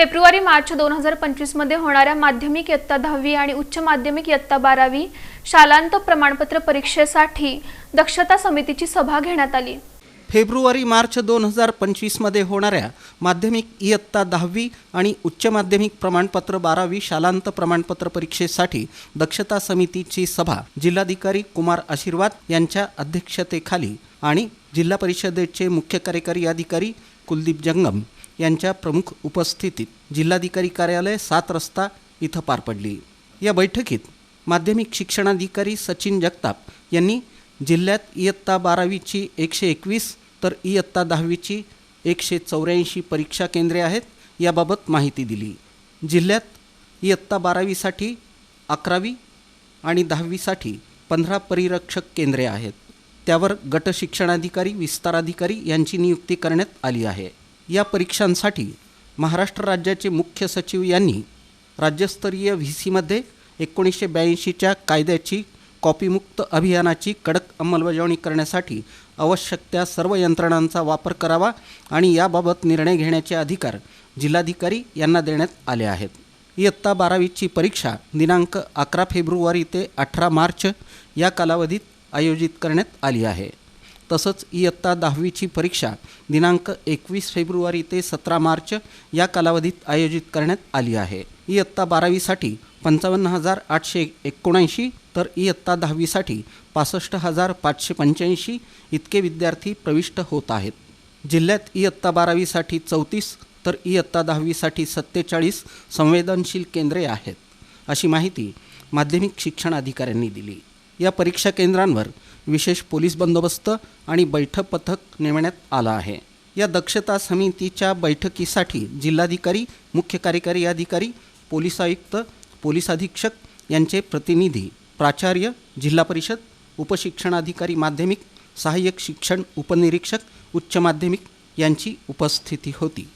February March दोन हजार पंचवीसमध्ये होणाऱ्या माध्यमिक इयत्ता दहावी आणि उच्च माध्यमिक इयत्ता बारावी शालांत प्रमाणपत्र परीक्षेसाठी दक्षता समितीची सभा घेण्यात आली. फेब्रुवारी मार्च दोन हजार पंचवीसमध्ये होणाऱ्या माध्यमिक इयत्ता दहावी आणि उच्च माध्यमिक प्रमाणपत्र बारावी शालांत प्रमाणपत्र परीक्षेसाठी दक्षता समितीची सभा जिल्हाधिकारी कुमार आशीर्वाद यांच्या अध्यक्षतेखाली आणि जिल्हा परिषदेचे मुख्य कार्यकारी अधिकारी कुलदीप जंगम यांच्या प्रमुख उपस्थितीत जिल्हाधिकारी कार्यालय सात रस्ता इथं पार पडली. या बैठकीत माध्यमिक शिक्षणाधिकारी सचिन जगताप यांनी जिल्ह्यात इयत्ता बारावीची एकशे एकवीस तर इयत्ता दहावीची एकशे चौऱ्याऐंशी परीक्षा केंद्रे आहेत याबाबत माहिती दिली. जिल्ह्यात इयत्ता बारावीसाठी अकरावी आणि दहावीसाठी पंधरा परिरक्षक केंद्रे आहेत. त्यावर गट शिक्षणाधिकारी विस्ताराधिकारी यांची नियुक्ती करण्यात आली आहे. या परीक्षांसाठी महाराष्ट्र राज्याचे मुख्य सचिव यांनी राज्यस्तरीय व्ही सीमध्ये एकोणीसशे ब्याऐंशीच्या कायद्याची कॉपीमुक्त अभियानाची कडक अंमलबजावणी करण्यासाठी आवश्यक त्या सर्व यंत्रणांचा वापर करावा आणि याबाबत निर्णय घेण्याचे अधिकार जिल्हाधिकारी यांना देण्यात आले आहेत. इयत्ता बारावीची परीक्षा दिनांक अकरा फेब्रुवारी ते अठरा मार्च या कालावधीत आयोजित करण्यात आली आहे. तसंच इयत्ता दहावीची परीक्षा दिनांक एकवीस फेब्रुवारी ते सतरा मार्च या कालावधीत आयोजित करण्यात आली आहे. इयत्ता बारावीसाठी पंचावन्न हजार आठशे एकोणऐंशी तर इयत्ता दहावीसाठी पासष्ट हजार पाचशे पंच्याऐंशी इतके विद्यार्थी प्रविष्ट होत आहेत. जिल्ह्यात इयत्ता बारावीसाठी चौतीस तर इयत्ता दहावीसाठी सत्तेचाळीस संवेदनशील केंद्रे आहेत अशी माहिती माध्यमिक शिक्षण अधिकाऱ्यांनी दिली. या परीक्षा केंद्रांवर विशेष पोलीस बंदोबस्त आणि बैठक पथक नेमण्यात आलं आहे. या दक्षता समितीच्या बैठकीसाठी जिल्हाधिकारी मुख्य कार्यकारी अधिकारी पोलीस आयुक्त पोलीस अधीक्षक यांचे प्रतिनिधी प्राचार्य जिल्हा परिषद उपशिक्षणाधिकारी माध्यमिक सहाय्यक शिक्षण उपनिरीक्षक उच्च माध्यमिक यांची उपस्थिती होती.